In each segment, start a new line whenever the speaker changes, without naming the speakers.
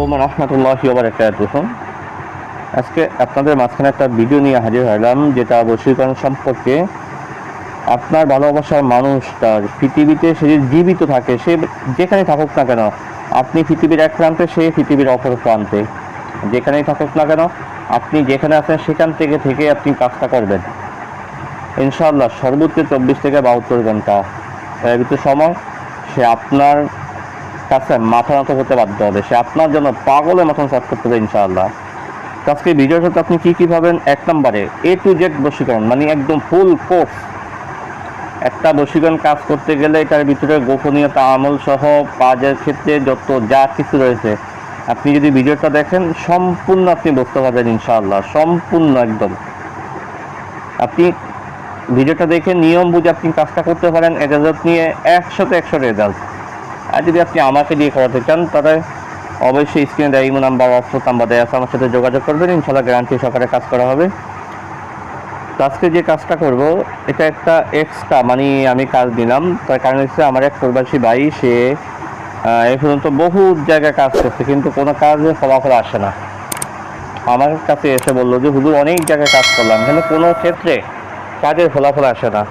আলাইকুম রহমতুল্লাহি ওবরাকাতুহ আজকে আপনাদের মাঝখানে একটা ভিডিও নিয়ে হাজির হলাম, যেটা বশীকরণ সম্পর্কে আপনার ভালোবাসার মানুষ, তার পৃথিবীতে সে যে জীবিত থাকে, সে যেখানে থাকুক না কেন, আপনি পৃথিবীর এক প্রান্তে, সে পৃথিবীর অপর প্রান্তে। যেখানেই থাকুক না কেন, আপনি যেখানে আছেন, সেখান থেকে থেকে আপনি কাজটা করবেন। ইনশাল্লাহ সর্বোচ্চ চব্বিশ থেকে বাহাত্তর ঘণ্টা। এর ভিতরে সময়, সে আপনার কাছে মাথা নত করতে বাধ্য হবে। সে আপনার জন্য পাগলের মতন কাজ করতে হবে ইনশাআল্লাহ। আজকে ভিডিওর সাথে আপনি কী কী পাবেন এক নম্বরে এ টু জেড বশীকরণ মানে একদম ফুল কোর্স একটা বশীকরণ কাজ করতে গেলে এটার ভিতরে গোপনীয়তা, আমল সহ কাজের ক্ষেত্রে যত যা কিছু রয়েছে। আপনি যদি ভিডিওটা দেখেন, সম্পূর্ণ আপনি বুঝতে পারবেন ইনশাআল্লাহ, সম্পূর্ণ একদম। আপনি ভিডিওটা দেখে নিয়ম বুঝে আপনি কাজটা করতে পারেন রেজাল্ট নিয়ে একশোতে একশো রেজাল্ট আর যদি আপনি আমাকে দিয়ে করাতে চান তাহলে অবশ্যই স্ক্রিনে দেয় নাম্বার হোয়াটসঅ্যাপ নাম্বার দেয় আছে আমার সাথে যোগাযোগ করবেন। ইনশাল্লাহ গ্যারান্টি সহকারে কাজ করা হবে। তো আজকে যে কাজটা করব এটা একটা এক্সট্রা মানে আমি কাজ দিলাম। তার কারণ হচ্ছে আমার এক প্রবাসী ভাই সে আহ, এ পর্যন্ত বহু জায়গায় কাজ করছে কিন্তু কোনো কাজে ফলাফল আসে না। আমার কাছে এসে বলল যে হুজুর অনেক জায়গায় কাজ করলাম কিন্তু কোনো ক্ষেত্রে কাজের ফলাফল আসে না।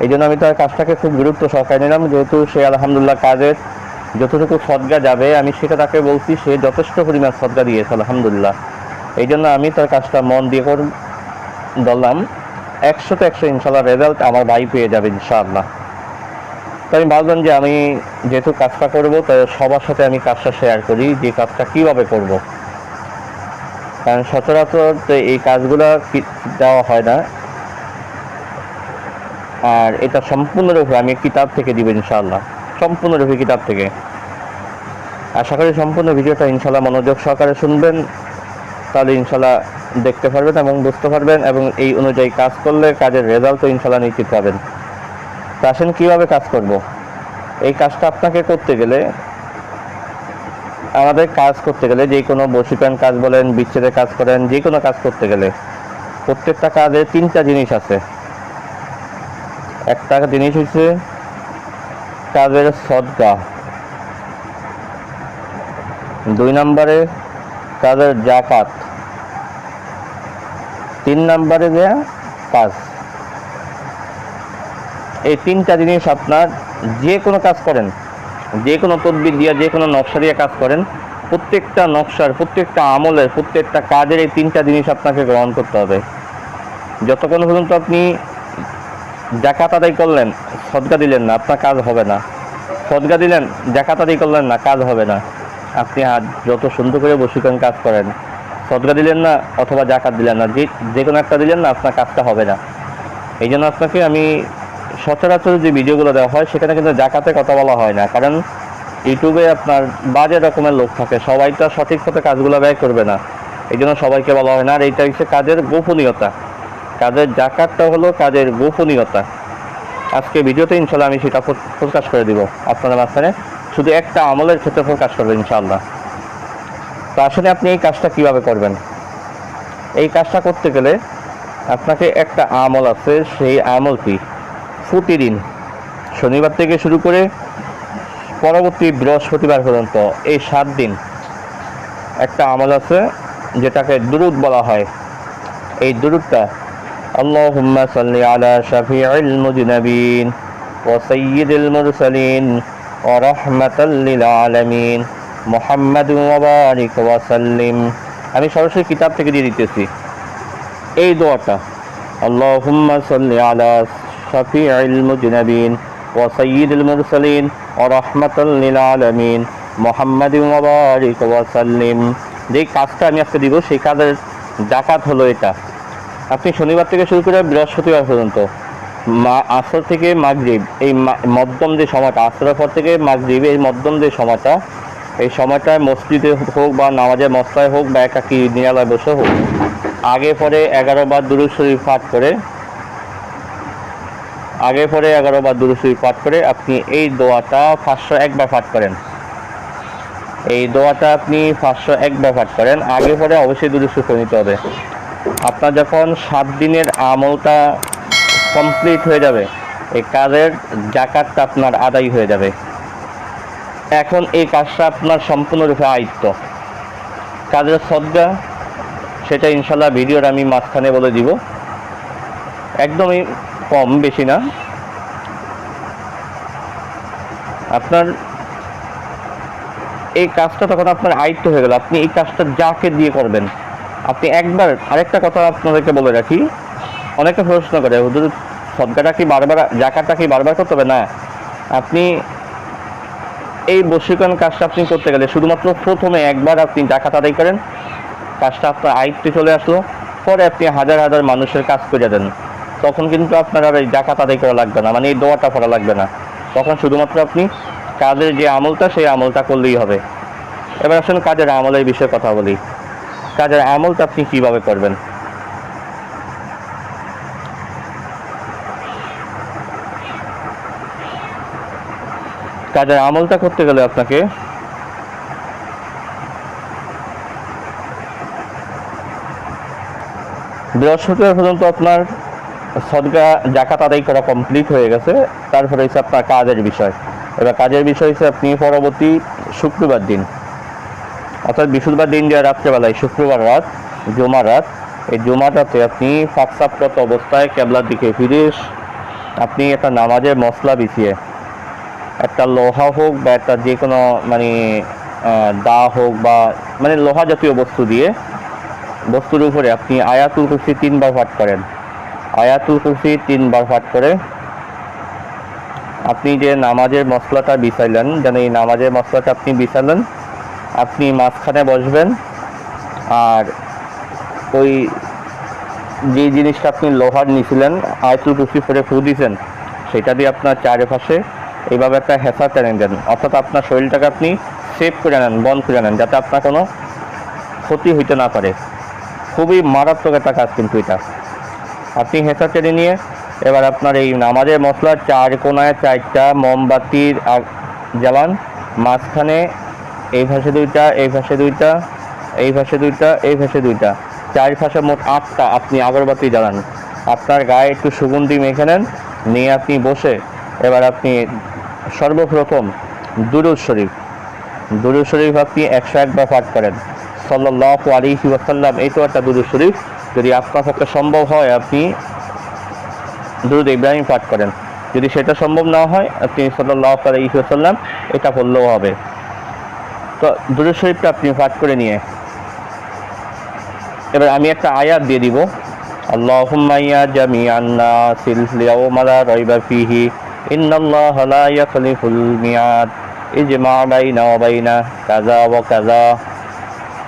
এই জন্য আমি তার কাজটাকে খুব গুরুত্ব সহকারে নিলাম। যেহেতু সে আলহামদুলিল্লাহ কাজের যতটুকু সদগা যাবে, আমি সেটা তাকে বলছি, সে যথেষ্ট পরিমাণ সদগা দিয়েছে, আলহামদুলিল্লাহ। এই জন্য আমি তার কাজটা মন দিয়ে কর বললাম একশোতে একশো ইনশাল্লাহ রেজাল্ট আমার ভাই পেয়ে যাবে, ইনশাআল্লাহ। তো আমি ভাবলাম যে, আমি যেহেতু কাজটা করব তাই সবার সাথে আমি কাজটা শেয়ার করি, যে কাজটা কীভাবে করব। কারণ সচরাচর তো এই কাজগুলো দেওয়া হয় না। আর এটা সম্পূর্ণরূপে আমি কিতাব থেকে দিব, ইনশাআল্লাহ। সম্পূর্ণরূপে কিতাব থেকে। আশা করি সম্পূর্ণ ভিডিওটা ইনশাল্লাহ মনোযোগ সহকারে শুনবেন। তাহলে ইনশাল্লাহ দেখতে পারবেন এবং বুঝতে পারবেন এবং এই অনুযায়ী কাজ করলে কাজের রেজাল্টও ইনশাল্লাহ নিশ্চিত পাবেন। তো আসেন, কীভাবে কাজ করব? এই কাজটা আপনাকে করতে গেলে, আমাদের কাজ করতে গেলে যে কোনো বসিপান কাজ বলেন বিচ্ছেদের কাজ করেন, যে কোনো কাজ করতে গেলে প্রত্যেকটা কাজে তিনটা জিনিস আছে। একটা জিনিস হচ্ছে কাজের সদকা দুই নম্বরে তাদের জাকাত। তিন নম্বরে দেয়া কাজ। এই তিনটা জিনিস আপনার যে কোনো কাজ করেন, যে কোনো তদবির দিয়ে, যে কোনো নকশা দিয়ে কাজ করেন, প্রত্যেকটা নকশার, প্রত্যেকটা আমলের, প্রত্যেকটা কাজের এই তিনটা জিনিস আপনাকে গ্রহণ করতে হবে। যতক্ষণ পর্যন্ত আপনি জাকাত আদায় করলেন সদগা দিলেন না, আপনার কাজ হবে না। সদগা দিলেন, জাকাত আদায় করলেন না, কাজ হবে না। আপনি হাত যত সুন্দর করে বসিকরণ কাজ করেন সদগা দিলেন না অথবা জাকাত দিলেন না, যে যে কোনো একটা দিলেন না, আপনার কাজটা হবে না। এই জন্য আপনাকে আমি সচরাচর যে ভিডিওগুলো দেওয়া হয়, সেখানে কিন্তু জাকাতের কথা বলা হয় না। কারণ ইউটিউবে আপনার বাজে রকমের লোক থাকে, সবাই তো সঠিকভাবে কাজগুলো ব্যয় করবে না। এই জন্য সবাইকে বলা হয় না, আর এইটা হচ্ছে কাজের গোপনীয়তা। কাজের জাকাতটা হলো কাজের গোপনীয়তা। আজকে ভিডিওতে ইনশাল্লাহ আমি সেটা প্র- প্রকাশ করে দিব। আপনাদের মাঝখানে শুধু একটা আমলের ক্ষেত্রে প্রকাশ করবেন ইনশাআল্লাহ তো আসলে আপনি এই কাজটা কীভাবে করবেন? এই কাজটা করতে গেলে আপনাকে একটা আমল আছে, সেই আমলটি প্রতিদিন শনিবার থেকে শুরু করে পরবর্তী বৃহস্পতিবার পর্যন্ত এই সাত দিন একটা আমল আছে, যেটাকে দুরুদ বলা হয়। এই দুরুদটা اللهم صل على شفيع المذنبين وسيد المرسلين ورحمة للعالمين محمد وبارك وسلم আমি সরাসরি কিতাব থেকে দিয়ে দিতেছি এই দোয়াটা اللهم صل على شفيع المذنبين وسيد المرسلين ورحمة للعالمين محمد وبارك وسلم যে কাজটা আমি আজকে দিব সেই কাজের জাকাত হলো এটা আপনি শনিবার থেকে শুরু করে বৃহস্পতিবার পর্যন্ত। মা, আসর থেকে মাগরিব, এই মধ্যম যে সময়টা, আসরের পর থেকে মাগরিব, এই মধ্যম যে সময়টা, এই সময়টায় মসজিদে হোক বা নামাজের মশলায় হোক বা একাকি নিরালয় বসে হোক, আগে পরে এগারো বার দুরুদ শরীফ পাঠ করে, আগে পরে এগারো বার দুরুদ শরীফ পাঠ করে আপনি এই দোয়াটা পাঁচশো একবার পাঠ করেন। এই দোয়াটা আপনি পাঁচশো একবার পাঠ করেন, আগে পরে অবশ্যই দুরুদ শরীফ নিতে হবে। আপনার যখন সাত দিনের আমলটা কমপ্লিট হয়ে যাবে, এই কাজের জাকাতটা আপনার আদায় হয়ে যাবে। এখন এই কাজটা আপনার সম্পূর্ণরূপে আয়ত্ত। কাজের সদ্গা, সেটা ইনশাল্লাহ ভিডিওর আমি মাঝখানে বলে দিব। একদমই কম, বেশি না। আপনার এই কাজটা তখন আপনার আয়ত্ত হয়ে গেল। আপনি এই কাজটা যাকে দিয়ে করবেন আপনি একবার আরেকটা কথা আপনাদেরকে বলে রাখি। অনেকে প্রশ্ন করে, হুজুর, সদকাটা কি বারবার, জাকাতটা কি বারবার করতে হবে? না। আপনি এই বশীকরণ কাজটা আপনি করতে গেলে শুধুমাত্র প্রথমে একবার আপনি জাকাত আদায় করেন, কাজটা আপনার আয়ত্তে চলে আসলো, পরে আপনি হাজার হাজার মানুষের কাজ করে দেন। তখন কিন্তু আপনার আর এই জাকাত আদায় করা লাগবে না মানে এই দোয়াটা করা লাগবে না। তখন শুধুমাত্র আপনি কাজের যে আমলটা, সেই আমলটা করলেই হবে। এবার আসুন কাজের আমলের বিষয়ে কথা বলি। কাজের আমলটা আপনি কীভাবে করবেন? কাজের আমলটা করতে গেলে আপনাকে বৃহস্পতিবার পর্যন্ত আপনার সদকা, জাকাত আদায় করা কমপ্লিট হয়ে গেছে। তারপরে হচ্ছে আপনার কাজের বিষয়। এবার কাজের বিষয় হচ্ছে আপনি পরবর্তী শুক্রবার দিন। অর্থাৎ বৃহস্পতিবার দিন যে রাত্রেবেলায়, শুক্রবার রাত জমা রাত। এই জমাটাতে আপনি ফাঁকসাপরত অবস্থায় কেবলার দিকে ফিরে আপনি একটা নামাজের মশলা বিছিয়ে, একটা লোহা হোক বা একটা যে কোনো মানে দা হোক বা মানে লোহা জাতীয় বস্তু দিয়ে, বস্তুর উপরে আপনি আয়াতুল কুরসি তিনবার পাঠ করেন। আয়াতুল কুরসি তিনবার পাঠ করে আপনি যে নামাজের মশলাটা বিছাইলেন, যেন এই নামাজের মশলাটা আপনি বিছালেন আপনি মাঝখানে বসবেন, আর ওই যে জিনিসটা আপনি লোহার নিছিলেন আয়াতুল কুরসি পরে ফু দিয়েছেন সেটা দিয়ে আপনার চারিপাশে এইভাবে একটা হেসা টেনে দেন। অর্থাৎ আপনার শরীরটাকে আপনি সেভ করে নেন, বন্ধ করে নেন, যাতে আপনার কোনো ক্ষতি হইতে না পারে। খুবই মারাত্মক একটা কাজ কিন্তু এটা। আপনি হেসা টেনে নিয়ে এবার আপনার এই নামাজের মশলার চার কোনায় চারটা মোমবাতির জ্বালান, মাঝখানে এই পাশে দুইটা, এই পাশে দুইটা, এই পাশে দুইটা, এই পাশে দুইটা। চার পাশে মোট আটটা, আপনি আগরবাতি জ্বালান। আপনার গায়ে একটু সুগন্ধি মেখে নেন, নিয়ে আপনি বসে, এবার আপনি সর্বপ্রথম দুরুদ শরীফ। দুরুদ শরীফ আপনি একশো একবার পাঠ করেন। সাল্লাহ আলিহি ওয়াসাল্লাম, এই তো একটা দুরুদ শরীফ। যদি আপনার পক্ষে সম্ভব হয়, আপনি দুরুদ ইব্রাহিম পাঠ করেন। যদি সেটা সম্ভব না হয়, আপনি সাল্লাহ আলাইহি ওয়াসাল্লাম এটা বললেও হবে। তো দুরুদ শরীফটা আপনি পাঠ করে নিয়ে। এবার আমি একটা আয়াত দিয়ে দিব। আল্লাহুম্মা ইয়া জামিআন নাসিল লিয়াউমা লা রাইবা ফীহি, ইন্নাল্লাহা লা ইয়াখলিফুল মিয়াদ ইজমা বাইনা ওয়া বাইনা কাযা ওয়া কাযা।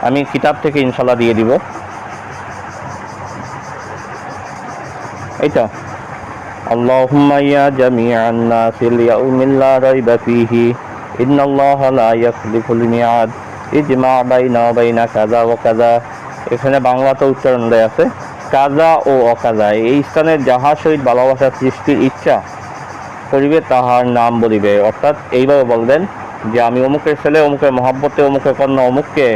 আমি কিতাব থেকে ইনশাল্লাহ দিয়ে দিব। এইটা আল্লাহুম্মা ইয়া জামিআন নাসিল ইয়াউমিল লা রাইবা ফীহি ইন্নাল্লাহা লা ইয়াখলিফুল মিয়াদ, ইজমা বাইনা ওয়া বাইনা কাযা ওয়া কাযা। এখানে বাংলাতে উচ্চারণ দেয়া আছে কাজা ও অকাজা এই স্থানের যাহার সহিত ভালোবাসা সৃষ্টির ইচ্ছা করিবে, তাহার নাম বলিবে। অর্থাৎ এইভাবে বলবেন যে, আমি অমুকের ছেলে, অমুকের মহাব্বতে, অমুকের কন্যা, অমুককে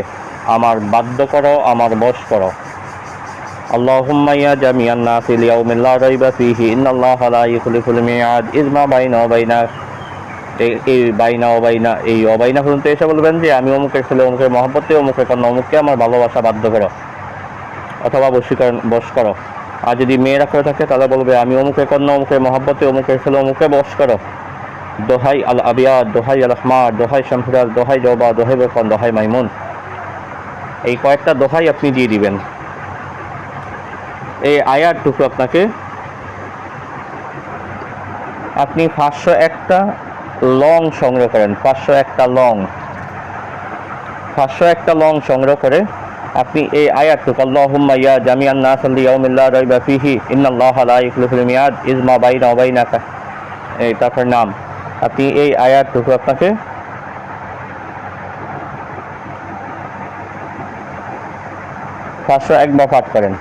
আমার বাধ্য করো, আমার বশ করো। আল্লাহুম্মা ইয়া জামিআন নাসি লিয়াউমিল লা রাইবা ফীহি, ইন্নাল্লাহা লা ইখলিফুল মিয়াদ, ইজমা বাইনা বাইনা এই- বাইনা, অবাইনা, এই অবাইনা পর্যন্ত এসে বলবেন যে আমি অমুকের ছেলে, অমুকের মহব্বতে অমুকের কন্যা, অমুককে আমার ভালোবাসা বাধ্য করো। অথবা বশীকরণ বশ করো। আর যদি মেয়েরা করে থাকে তাহলে বলবে, আমি অমুকের কন্যা, অমুকের মহব্বতে অমুকের ছেলে অমুকে বশ করো। দোহাই আল আবিয়া দোহাই আল আহমার দোহাই শামফিরাজ দোহাই জবা দোহাই বেফন দোহাই মাইমুন। এই কয়েকটা দোহাই আপনি দিয়ে দিবেন। এই আয়ারটুকু আপনাকে। আপনি পাঁচশো একটা লং সংগ্রহ করেন, পাঁচশো একটা লং। পাঁচশো একটা লং সংগ্রহ করে আপনি এই আয়াতটুকু লিয়াউমিল লা মিয়াদ তারপর নাম। আপনি এই আয়াতটুকু আপনাকে পাঁচশো একবার পাঠ করেন।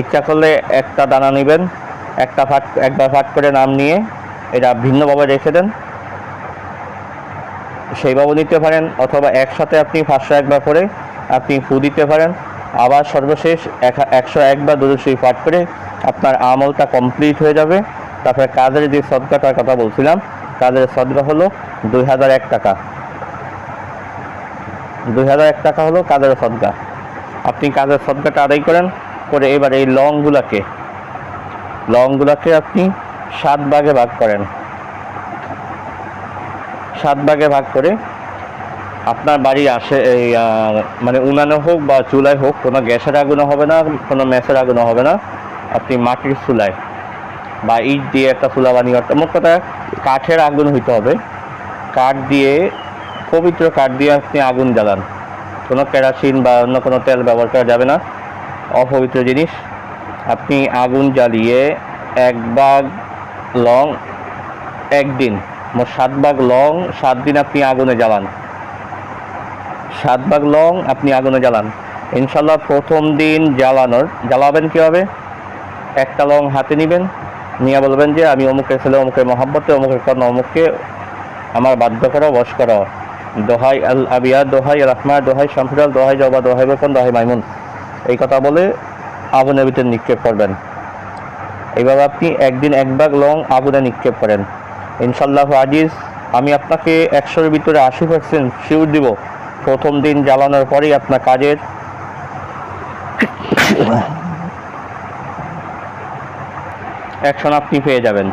ইচ্ছা করলে একটা দানা নেবেন, একটা পাঠ, একবার ফাট করে নাম নিয়ে এটা ভিন্নভাবে রেখে দেন। সেইভাবে নিতে পারেন, অথবা একসাথে আপনি পাঁচশো একবার করে আপনি ফু দিতে পারেন। আবার সর্বশেষ এক- একশো একবার দুরুশ্রী পাঠ করে আপনার আমলটা কমপ্লিট হয়ে যাবে। তারপরে কাজের যে সদকাটার কথা বলছিলাম, কাজের সদকা হলো দুই হাজার এক টাকা। দুই হাজার এক টাকা হলো কাজের সদকা। আপনি কাজের সদকাটা আদায় করেন, করে এবার এই লংগুলাকে লংগুলাকে আপনি সাত ভাগে ভাগ করেন। সাত ভাগে ভাগ করে আপনার বাড়ি আসে এই মানে উনানে হোক বা চুলায় হোক, কোনো গ্যাসের আগুনও হবে না, কোনো ম্যাসের আগুনও হবে না। আপনি মাটির চুলায় বা ইট দিয়ে একটা চুলা বানিয়ে একটা মোট কথা কাঠের আগুন হইতে হবে। কাঠ দিয়ে, পবিত্র কাঠ দিয়ে আপনি আগুন জ্বালান। কোনো কেরাসিন বা অন্য কোনো তেল ব্যবহার করা যাবে না। অপবিত্র জিনিস। আপনি আগুন জ্বালিয়ে এক ভাগ লং, একদিন মোট সাত ভাগ লং, সাত দিন আপনি আগুনে জ্বালান। সাত ভাগ লং আপনি আগুনে জ্বালান। ইনশাল্লাহ প্রথম দিন জ্বালানোর, জ্বালাবেন কীভাবে? একটা লং হাতে নেবেন, নিয়ে বলবেন যে আমি অমুকের ছেলে, অমুকের মহাব্বতে, অমুকের কন্যা, অমুককে আমার বাধ্য করো বস করো। দোহাই আল আবিয়া, দোহাই রহমা, দোহাই শামফিরাল দোহাই জবা, দোহাই বেতন দোহাই মাইমুন। এই কথা বলে আগুনের ভিতরে নিক্ষেপ করবেন। এইভাবে আপনি একদিন এক ভাগ লং আগুনে নিক্ষেপ করেন। ইনশাল্লাহ আজিজ, আমি আপনাকে একশোর ভিতরে আশি পার্সেন্ট শিওর দিব। প্রথম দিন জ্বালানোর পরেই আপনার কাজের অ্যাকশন আপনি পেয়ে যাবেন।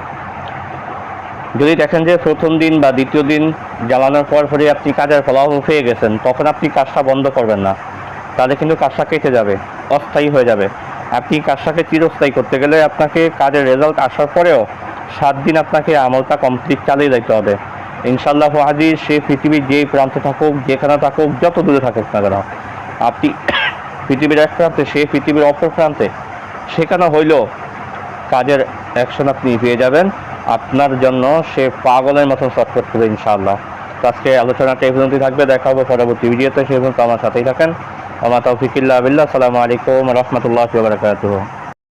যদি দেখেন যে প্রথম দিন বা দ্বিতীয় দিন জ্বালানোর পর পরে আপনি কাজের ফলাফল পেয়ে গেছেন, তখন আপনি কাজটা বন্ধ করবেন না। তাহলে কিন্তু কাজটা কেটে যাবে, অস্থায়ী হয়ে যাবে। আপনি কাজটাকে চিরস্থায়ী করতে গেলে আপনাকে কাজের রেজাল্ট আসার পরেও সাত দিন আপনাকে আমলটা কমপ্লিট চালিয়ে যেতে হবে। ইনশাল্লাহ হাজির সে পৃথিবীর যেই প্রান্তে থাকুক, যেখানে থাকুক, যত দূরে থাকুক না কেন, আপনি পৃথিবীর এক প্রান্তে, সে পৃথিবীর অপর প্রান্তে, সেখানে হইলেও কাজের অ্যাকশন আপনি পেয়ে যাবেন। আপনার জন্য সে পাগলের মতন চটপট করবে ইনশাআল্লাহ। আজকে আলোচনাটা এই পর্যন্তই থাকবে। দেখা হবে পরবর্তী ভিডিওতে। সেই পর্যন্ত আমার সাথেই থাকেন। আমার তৌফিকুল্লাহ আবিল্লাহ আসসালামু আলাইকুম রহমতুল্লাহ বারকাতুহ।